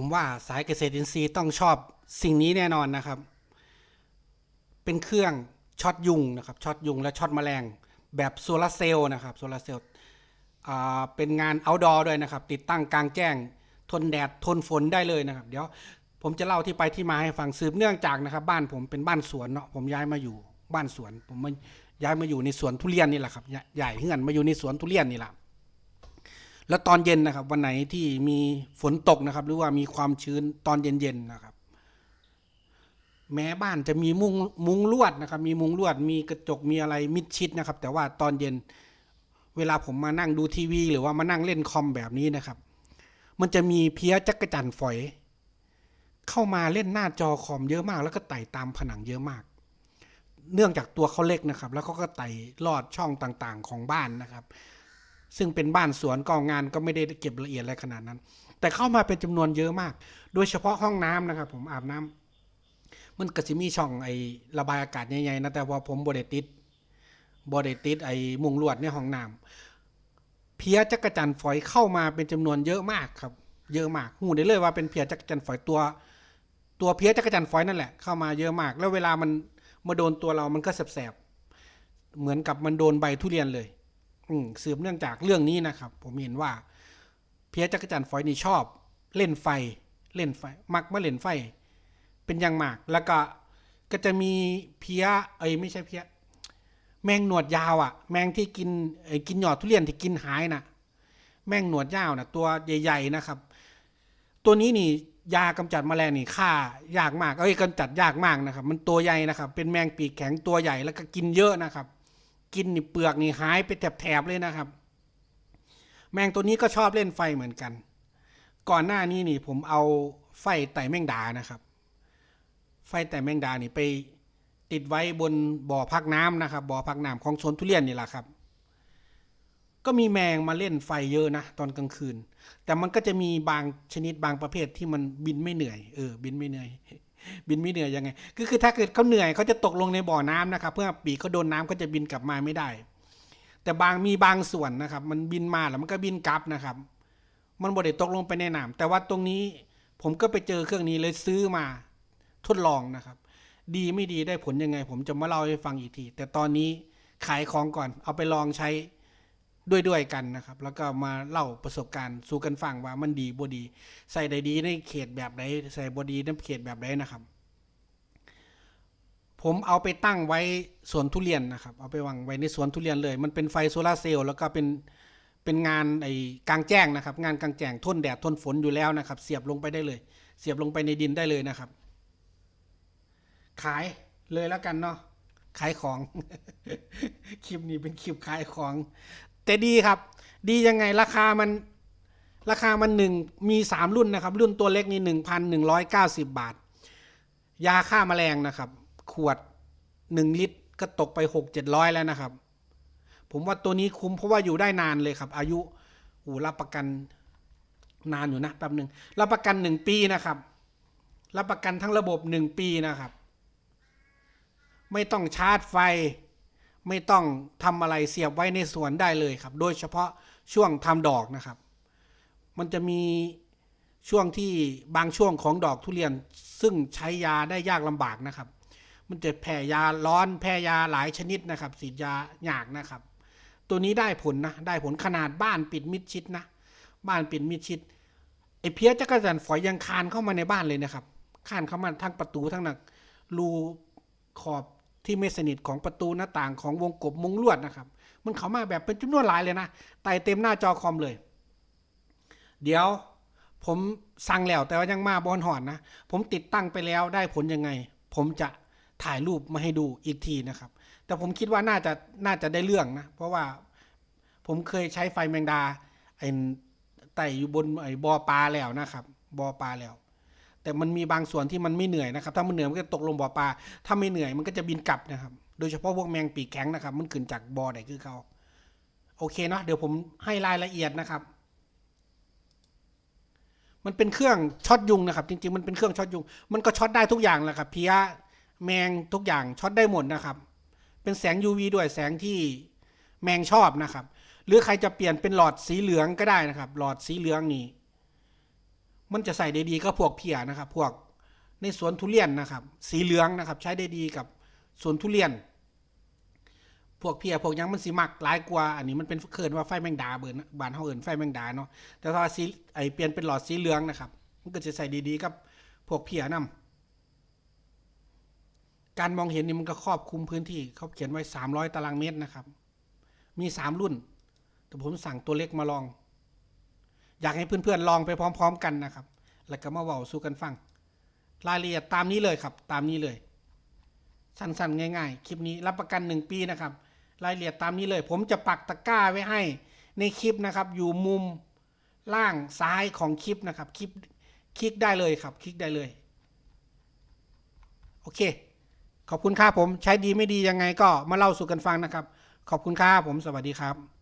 ผมว่าสายเกษตรอินทรีย์ต้องชอบสิ่งนี้แน่นอนนะครับ เป็นเครื่องช็อตยุงนะครับช็อตยุงและช็อตแมลงแบบโซลาร์เซลล์นะครับโซลาร์เซลล์เป็นงาน outdoor ด้วยนะครับ ติดตั้งกลางแจ้ง ทนแดดทนฝนได้เลยนะครับ เดี๋ยวผมจะเล่าที่ไปที่มาให้ฟังสืบเนื่องจากนะครับ บ้านผมเป็นบ้านสวนเนาะผมย้ายมาอยู่บ้านสวน ผมมาย้ายมาอยู่ในสวนทุเรียนนี่แหละครับใหญ่ใหญ่เฮือนมาอยู่ในสวนทุเรียนนี่แหละ แล้วตอนเย็นนะครับ วันไหนที่มีฝนตกนะครับ หรือว่ามีความชื้นตอนเย็นๆนะครับ แม้บ้านจะมีมุงมุงลวดนะครับ มีมุงลวด มีกระจกมีอะไรมิดชิดนะครับ แต่ว่าตอนเย็นเวลาผมมานั่งดูทีวี หรือว่ามานั่งเล่นคอมแบบนี้นะครับ มันจะมีเพี้ยจักรจันฝอย เข้ามาเล่นหน้าจอคอมเยอะมาก แล้วก็ไต่ตามผนังเยอะมาก เนื่องจากตัวเขาเล็กนะครับ แล้วเขาก็ไต่ลอดช่องต่างๆ ของบ้านนะครับ ซึ่งเป็นบ้านสวนกองงานก็ไม่ได้เก็บละเอียดอะไรขนาดนั้น แต่เข้ามาเป็นจำนวนเยอะมาก โดยเฉพาะห้องน้ำนะครับ ผมอาบน้ำมันก็จะมีช่องไอ้ระบายอากาศใหญ่ๆนะแต่ว่าผมบไดติดบไดติดไอ้มุงลวดในห้องน้ำเพียจักรจันฝอยเข้ามาเป็นจำนวนเยอะมากครับ เยอะมากหูได้เลยว่าเป็นเพียจักรจันฝอยตัวตัวเพียจักรจันฝอยนั่นแหละเข้ามาเยอะมาก แล้วเวลามันมาโดนตัวเรามันก็แสบๆเหมือนกับมันโดนใบทุเรียนเลย อืมสืบเนื่องจากเรื่องนี้นะครับ ผมเห็นว่า เพียจักรจันทร์ฝอยนี่ชอบ เล่นไฟ เล่นไฟ มักมาเล่นไฟ เป็นอย่างมาก แล้วก็ก็จะมีเพียเอ้ยไม่ใช่เพียแมงหนวดยาวอะ่ะ แมงที่กินกินหยอดทุเรียนที่กินหายน่ะ แมงหนวดยาวน่ะ ตัวใหญ่ ๆนะครับ ตัวนี้นี่ยากำจัดแมลงนี่ฆ่ายากมาก เอ้ยกำจัดยากมากนะครับ มันตัวใหญ่นะครับ เป็นแมงปีกแข็งตัวใหญ่แล้วก็กินเยอะนะครับ กินนี่เปลือกนี่หายไปแถบๆเลยนะครับ แมงตัวนี้ก็ชอบเล่นไฟเหมือนกัน ก่อนหน้านี้นี่ผมเอาไฟไต่แมงดานะครับ ไฟไต่แมงดานี่ไปติดไว้บนบ่อพักน้ำนะครับ บ่อพักน้ำของสวนทุเรียนนี่แหละครับ ก็มีแมงมาเล่นไฟเยอะนะตอนกลางคืน แต่มันก็จะมีบางชนิดบางประเภทที่มันบินไม่เหนื่อยเออบินไม่เหนื่อย บินไม่เหนื่อยยังไงก็คือถ้าเกิดเขาเหนื่อยเขาจะตกลงในบ่อน้ำนะครับ เพื่อปีกเขาโดนน้ำก็จะบินกลับมาไม่ได้ แต่บางมีบางส่วนนะครับ มันบินมาแล้วมันก็บินกลับนะครับ มันบ่ได้ตกลงไปในน้ำแต่ว่าตรงนี้ผมก็ไปเจอเครื่องนี้เลยซื้อมาทดลองนะครับ ดีไม่ดีได้ผลยังไง ผมจะมาเล่าให้ฟังอีกที แต่ตอนนี้ขายของก่อนเอาไปลองใช้ ด้วยด้วยๆกันนะครับ แล้วก็มาเล่าประสบการณ์สู่กันฟังว่ามันดีบ่ดี ใส่ได้ดีในเขตแบบไหนใส่บ่ดีในเขตแบบไหนนะครับ ผมเอาไปตั้งไว้สวนทุเรียนนะครับ เอาไปวางไว้ในสวนทุเรียนเลย มันเป็นไฟโซลาร์เซลล์แล้วก็เป็นเป็นงานไอ้กลางแจ้งนะครับ งานกลางแจ้งทนแดดทนฝนอยู่แล้วนะครับ เสียบลงไปได้เลย เสียบลงไปในดินได้เลยนะครับ ขายเลยแล้วกันเนาะขายของ คลิปนี้เป็นคลิปขายของ แต่ดีครับ ดียังไงราคามันราคามันหนึ่งมีสามรุ่นนะครับ รุ่นตัวเล็กนี่หนึ่งพันหนึ่งร้อยเก้าสิบบาท ยาฆ่าแมลงนะครับ ขวดหนึ่งลิตรก็ตกไปหกเจ็ดร้อยแล้วนะครับ ผมว่าตัวนี้คุ้มเพราะว่าอยู่ได้นานเลยครับ อายุอูรับประกันนานอยู่นะแป๊บหนึ่งรับประกันหนึ่งปีนะครับ รับประกันทั้งระบบหนึ่งปีนะครับ ไม่ต้องชาร์จไฟ ไม่ต้องทำอะไรเสียบไว้ในสวนได้เลยครับ โดยเฉพาะช่วงทำดอกนะครับ มันจะมีช่วงที่บางช่วงของดอกทุเรียน ซึ่งใช้ยาได้ยากลำบากนะครับ มันจะแผ่ยาร้อนแผ่ยาหลายชนิดนะครับฉีดยาหยากนะครับ ตัวนี้ได้ผลนะได้ผลขนาดบ้านปิดมิดชิดนะ บ้านปิดมิดชิดไอ้เพี้ยจักรจันฝอยยังคานเข้ามาในบ้านเลยนะครับคานเข้ามาทั้งประตูทั้งหนักรูขอบ ที่ไม่สนิทของประตูหน้าต่างของวงกบมุงลวดนะครับ มันเข้ามาแบบเป็นจำนวนหลายเลยนะไต่เต็มหน้าจอคอมเลย เดี๋ยวผมสั่งแล้วแต่ว่ายังมาบอลหอนนะ ผมติดตั้งไปแล้วได้ผลยังไง ผมจะถ่ายรูปมาให้ดูอีกทีนะครับ แต่ผมคิดว่าน่าจะน่าจะได้เรื่องนะ เพราะว่าผมเคยใช้ไฟแมงดาไอ้ไต่อยู่บนไอ้บอปลาแล้วนะครับ บอปลาแล้ว แต่มันมีบางส่วนที่มันไม่เหนื่อยนะครับ ถ้ามันเหนื่อยมันก็ตกลงบ่อปลา ถ้าไม่เหนื่อยมันก็จะบินกลับนะครับ โดยเฉพาะพวกแมงปีกแข็งนะครับ มันขึ้นจากบ่อไหนคือเขาโอเคเนาะเดี๋ยวผมให้รายละเอียดนะครับ มันเป็นเครื่องช็อตยุงนะครับ จริง ๆ มันเป็นเครื่องช็อตยุง มันก็ช็อตได้ทุกอย่างแหละครับเพี้ยแมงทุกอย่างช็อตได้หมดนะครับ เป็นแสง UV ด้วยแสงที่แมงชอบนะครับ หรือใครจะเปลี่ยนเป็นหลอดสีเหลืองก็ได้นะครับ หลอดสีเหลืองนี่ มันจะใส่ได้ดีก็พวกเพียนะครับ พวกในสวนทุเรียนนะครับ สีเหลืองนะครับ ใช้ได้ดีกับสวนทุเรียน พวกเพียพวกยังมันสิมักหลายกว่า อันนี้มันเป็นเคินว่าไฟแมงดาเบิร์นบานเฮาเอินไฟแมงดาเนาะแต่ถ้าสีไอเปลี่ยนเป็นหลอดสีเหลืองนะครับ มันก็จะใส่ดีๆกับพวกเพียนํการมองเห็นนี่มันก็ครอบคลุมพื้นที่เขาเขียนไว้ 300 ตารางเมตรนะครับ มี 3 รุ่น แต่ผมสั่งตัวเล็กมาลอง อยากให้เพื่อนๆลองไปพร้อม ๆ กันนะครับ แล้วก็มาเว้าสู่กันฟัง รายละเอียดตามนี้เลยครับ ตามนี้เลย สั้นๆ ง่าย ๆ คลิปนี้รับประกันหนึ่งปีนะครับ รายละเอียดตามนี้เลย ผมจะปักตะกร้าไว้ให้ในคลิปนะครับ อยู่มุมล่างซ้ายของคลิปนะครับ คลิปคลิกได้เลยครับ คลิกได้เลย โอเค ขอบคุณครับผม ใช้ดีไม่ดียังไงก็มาเล่าสู่กันฟังนะครับ ขอบคุณครับผม สวัสดีครับ